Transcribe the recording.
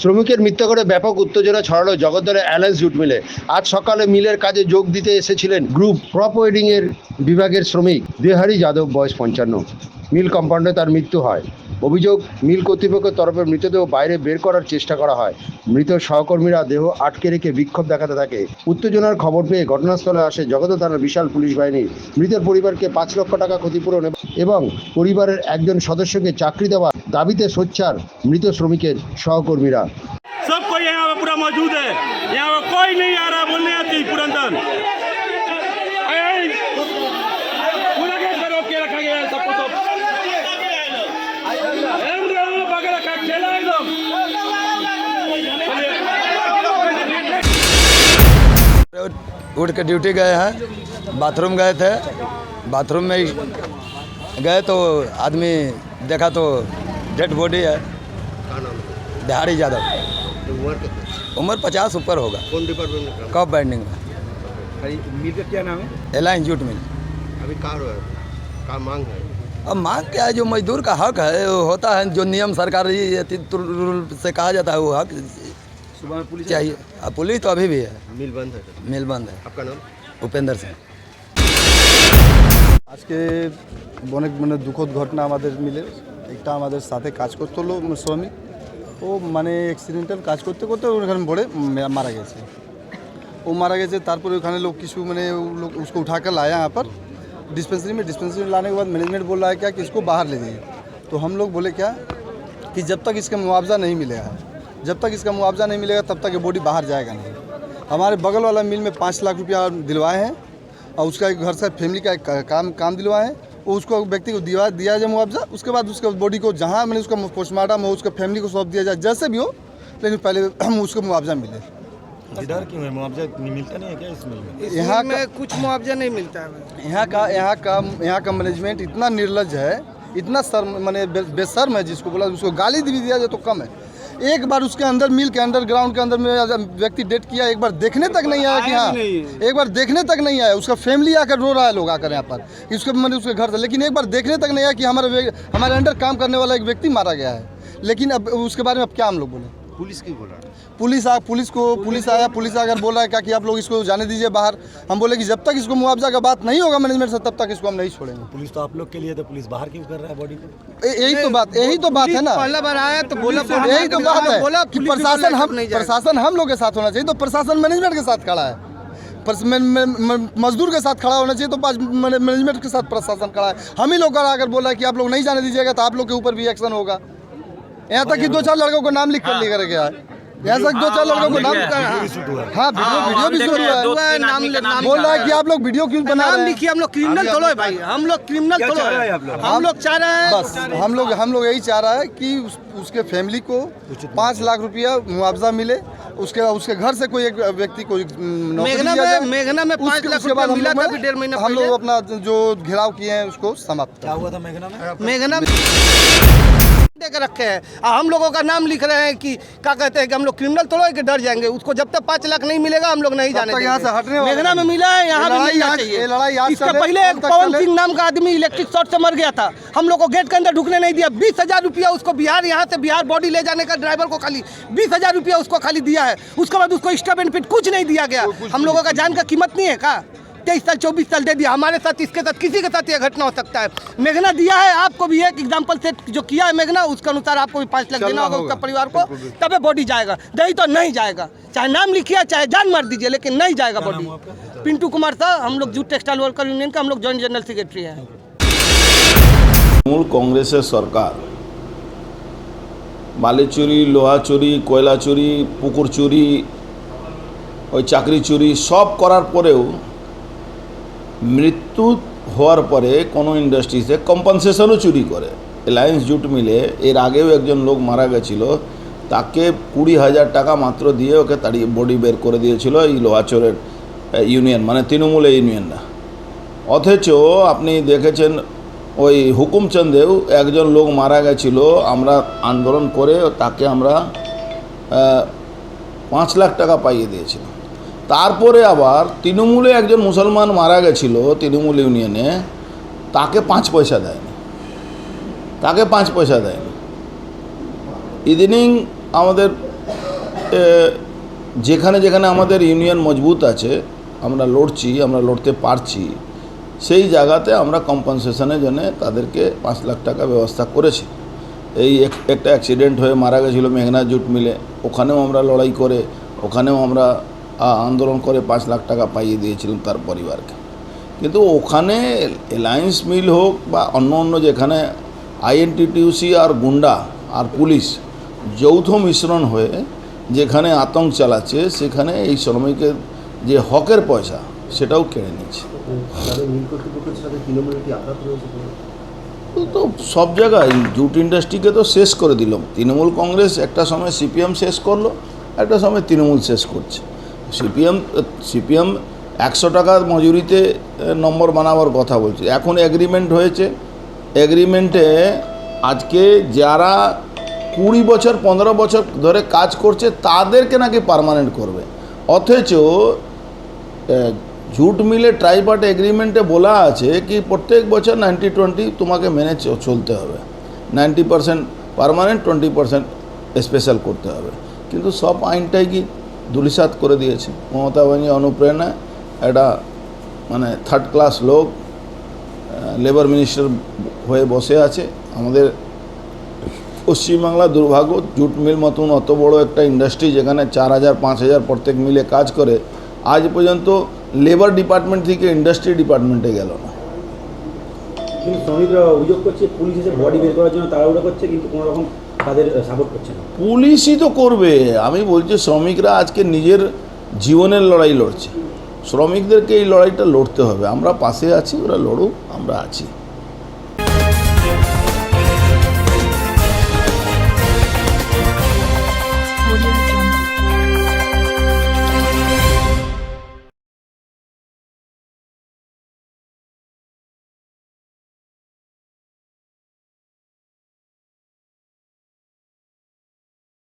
শ্রমিকের মৃত্যু করে ব্যাপক উত্তেজনা ছড়ালো জগদ্দলের অ্যালায়েন্স জুট মিলে। আজ সকালে মিলের কাজে যোগ দিতে এসেছিলেন গ্রুপ ক্রপ ওয়েডিং এর বিভাগের শ্রমিক দেহারি যাদব, বয়স পঞ্চান্ন। মিল কম্পাউন্ডে তার মৃত্যু হয়। অভিযোগ মিল কর্তৃপক্ষের তরফে মৃতদেহ বাইরে বের করার চেষ্টা করা হয় মৃত সহকর্মীরা দেহ আটকে রেখে বিক্ষোভ দেখাতে থাকে উত্তেজনার খবর পেয়ে ঘটনাস্থলে আসে জগদ্দল থানার বিশাল পুলিশ বাহিনী মৃতের পরিবারকে পাঁচ লক্ষ টাকা ক্ষতিপূরণ এবং পরিবারের একজন সদস্যকে চাকরি দেওয়া দাবিতে সোচ্চার মৃত শ্রমিকের সহকর্মীরা सब कोई यहाँ पे पूरा मौजूद है यहाँ पे कोई नहीं आ रहा बोलने आती पुरंदर उठ के ड्यूटी गए हैं बाथरूम गए थे। बाथरूम में गए तो आदमी देखा तो डेड बॉडी है। बिहारी यादव। उम्र पचास ऊपर होगा। कौन डिपार्टमेंट में कब बाइंडिंग में मिल का क्या नाम है? एलाइन जूट मिल अभी का मांग है? अब मांग क्या है जो मजदूर का हक है होता है जो नियम सरकारी रूल से कहा जाता है वो हक सुबह में पुलिस चाहिए अब पुलिस तो अभी भी है मिल बंद है मिल बंद है आपका नाम उपेंद्र सिंह আজকে অনেক মানে দুঃখদ ঘটনা আমাদের মিলে একটা আমাদের সাথে কাজ করতে হলো শ্রমিক ও মানে অ্যাক্সিডেন্টাল কাজ করতে করতে ওখানে পড়ে মে- মারা গেছে ও मारा गए तारपर ওখানে लोग किसी मैंने वो लोग उसको उठा कर लाया यहाँ पर डिस्पेंसरी में डिस्पेंसरी में लाने के बाद मैनेजमेंट बोल रहा है क्या कि इसको बाहर ले जाइए तो हम लोग बोले क्या कि जब तक इसका मुआवजा नहीं मिलेगा जब तक इसका मुआवजा नहीं मिलेगा तब तक ये बॉडी बाहर जाएगा नहीं। हमारे बगल वाला मिल में पाँच लाख रुपया दिलवाए हैं और उसका एक घर से फैमिली का एक काम काम दिलवाए हैं। वो उसको व्यक्ति को दिया दिया जाए मुआवजा उसके बाद उसके बॉडी को जहाँ मैंने उसका पोस्टमार्टम हो उसका फैमिली को सौंप दिया जाए जैसे भी हो लेकिन पहले हम उसको मुआवजा मिले। इधर क्यों है? मुआवजा नहीं मिलता नहीं है क्या इस मिल में? यहाँ का में कुछ मुआवजा नहीं मिलता है। यहाँ का यहाँ का यहाँ का मैनेजमेंट इतना निर्लज है इतना शर्म मैंने बे- बेशर्म है जिसको बोला उसको गाली भी दिया जाए तो कम है। एक बार उसके अंदर मिल के अंडरग्राउंड के अंदर में व्यक्ति डेट किया एक बार देखने तक नहीं आया कि हाँ एक बार देखने तक नहीं आया। उसका फैमिली आकर रो रहा है लोग आकर यहाँ पर। कि उसके मैंने उसके घर से लेकिन एक बार देखने तक नहीं आया कि हमारे हमारे अंडर काम करने वाला एक व्यक्ति मारा गया है। लेकिन अब उसके बारे में अब क्या हम लोग बोले? पुलिस की बोला? पुलिस आ पुलिस को पुलिस आया पुलिस आकर बोल रहा है क्या कि आप लोग इसको जाने दीजिए बाहर? हम बोले कि जब तक इसको मुआवजा का बात नहीं होगा मैनेजमेंट से तब तक इसको हम नहीं छोड़ेंगे। पुलिस तो आप लोग के लिए तो पुलिस बाहर क्यों कर रहा है बॉडी को? यही तो बात यही तो बात है ना। पहला बार आया तो बोला यही तो बात है बोला कि प्रशासन हम नहीं प्रशासन हम लोग के साथ होना चाहिए तो प्रशासन मैनेजमेंट के साथ खड़ा है। मजदूर के साथ खड़ा होना चाहिए तो पास- मैनेजमेंट के साथ प्रशासन खड़ा है। हम ही लोग आकर बोल है कि आप लोग नहीं जाने दीजिएगा तो आप लोग के ऊपर भी एक्शन होगा। यहाँ तक कि दो चार लड़कों को नाम लिख कर लेकर गया है। यहाँ तक दो चार लड़कों को नाम हाँ वीडियो वीडियो भी शुरू हुआ है नाम बोल रहा है कि आप लोग वीडियो क्यों बना नाम रहे हैं? लिखिए हम लोग क्रिमिनल थोड़ो है भाई। हम लोग क्रिमिनल थोड़ो है। हैं? हम लोग चाह रहे हैं। बस हम लोग हम लोग यही चाह रहा है कि उसके फैमिली को पाँच लाख रुपया मुआवजा मिले। उसके उसके घर से कोई एक व्यक्ति को मेघना में- मेघना में पाँच लाख उसके बाद रुपया मिला था अभी डेढ़ महीना हम लोग अपना जो घेराव किए हैं उसको समाप्त क्या हुआ था मेघना में? मेघना देकर रखे हैं। और हम लोगों का नाम लिख रहे हैं कि क्या कहते हैं कि हम लोग क्रिमिनल थोड़ा कि डर जाएँगे? उसको जब तक पाँच लाख नहीं मिलेगा हम लोग नहीं जाने यहाँ से हटने मेघना में मिला है यहाँ भी लड़ाई इसके पहले एक पवन सिंह नाम का आदमी इलेक्ट्रिक शॉर्ट से मर गया था। हम लोग को गेट के अंदर ढुकने नहीं दिया। बीस हज़ार रुपया उसको बिहार यहाँ से बिहार बॉडी ले जाने का ड्राइवर को खाली बीस हज़ार रुपया उसको खाली दिया है। उसके बाद उसको एक्स्ट्रा बेनिफिट कुछ नहीं दिया गया। हम लोगों का जान का कीमत नहीं है का? तेईस साल चौबीस साल दे दिया हमारे साथ इसके साथ किसी के साथ यह घटना हो सकता है मेघना दिया है आपको भी एक एग्जाम्पल से जो किया है मेघना उसके अनुसार आपको भी पाँच लाख चलना देना होगा होगा। उसका परिवार को तबे बॉडी जाएगा नहीं तो नहीं जाएगा चाहे नाम लिखिए चाहे जान मार दीजिए लेकिन नहीं जाएगा बॉडी पिंटू कुमार साहब हम लोग जूट टेक्सटाइल वर्कर यूनियन का हम लोग जॉइंट जनरल सेक्रेटरी हैं মূল কংগ্রেসের সরকার বালি চুরি লোহা চুরি কয়লা চুরি পুকুর চুরি ওই চাকরি চুরি সব করার পরেও মৃত্যু হওয়ার পরে কোনো ইন্ডাস্ট্রিজে কম্পনসেশনও চুরি করে। অ্যালায়েন্স জুট মিলে এর আগেও একজন লোক মারা গেছিল, তাকে কুড়ি হাজার টাকা মাত্র দিয়ে ওকে তাড়িয়ে বডি বের করে দিয়েছিল এই লোহাচরের ইউনিয়ন মানে তৃণমূল ইউনিয়নরা অথচ আপনি দেখেছেন ওই হুকুমচন্দেও একজন লোক মারা গেছিল, আমরা আন্দোলন করে তাকে আমরা পাঁচ লাখ টাকা পাইয়ে দিয়েছিলাম। তারপরে আবার তৃণমূলে একজন মুসলমান মারা গেছিল তৃণমূল ইউনিয়নে, তাকে পাঁচ পয়সা দেয়নি। তাকে পাঁচ পয়সা দেয়নি। ইদানিং আমাদের যেখানে যেখানে আমাদের ইউনিয়ন মজবুত আছে, আমরা লড়ছি, আমরা লড়তে পারছি, সেই জায়গাতে আমরা কম্পনসেশনের জন্য তাদেরকে পাঁচ লাখ টাকা ব্যবস্থা করেছি। এই এক- একটা অ্যাক্সিডেন্ট হয়ে মারা গেছিল মেঘনা জুট মিলে, ওখানেও আমরা লড়াই করে, ওখানেও আমরা আন্দোলন করে পাঁচ লাখ টাকা পাইয়ে দিয়েছিলেন তার পরিবারকে। কিন্তু ওখানে এলায়েন্স মিল হোক বা অন্য অন্য যেখানে আইএনটিটিউসি আর গুন্ডা আর পুলিশ যৌথ মিশ্রণ হয়ে যেখানে আতঙ্ক চালাচ্ছে সেখানে এই শ্রমিকের যে হকের পয়সা সেটাও কেড়ে নিচ্ছে তো- তো সব জায়গায় জুট ইন্ডাস্ট্রিকে তো শেষ করে দিল। তৃণমূল কংগ্রেস একটা সময় সিপিএম শেষ করল একটা সময় তৃণমূল শেষ করছে। সিপিএম সিপিএম একশো টাকার মজুরিতে নম্বর বানাবার কথা বলছে। এখন এগ্রিমেন্ট হয়েছে। এগ্রিমেন্টে আজকে যারা কুড়ি বছর, পনেরো বছর ধরে কাজ করছে, তাদেরকে নাকি পার্মানেন্ট করবে। অথচ জুট মিলে ট্রাইপার্ট এগ্রিমেন্টে বলা আছে কি প্রত্যেক বছর নাইনটি টোয়েন্টি তোমাকে মেনে চলতে হবে। Ninety percent permanent twenty percent special করতে হবে। কিন্তু সব আইনটাই কি ধুলিসাৎ করে দিয়েছে। মমতা ব্যানার্জি অনুপ্রেরণা, একটা মানে থার্ড ক্লাস লোক লেবার মিনিস্টার হয়ে বসে আছে। আমাদের পশ্চিমবাংলা দুর্ভাগ্য, জুট মিল মতন অত বড় একটা ইন্ডাস্ট্রি যেখানে চার হাজার, পাঁচ হাজার প্রত্যেক মিলে কাজ করে, আজ পর্যন্ত লেবার ডিপার্টমেন্ট থেকে ইন্ডাস্ট্রি ডিপার্টমেন্টে গেল না। শ্রমিকরা অভিযোগ করছে, পুলিশ এসে বডি বের করার জন্য তাড়াহুড়ো করছে, কিন্তু কোনো রকম তাদের সাপোর্ট করছে না। পুলিশই তো করবে। আমি বলছি, শ্রমিকরা আজকে নিজের জীবনের লড়াই লড়ছে। শ্রমিকদেরকে এই লড়াইটা লড়তে হবে। আমরা পাশে আছি, ওরা লড়ুক, আমরা আছি।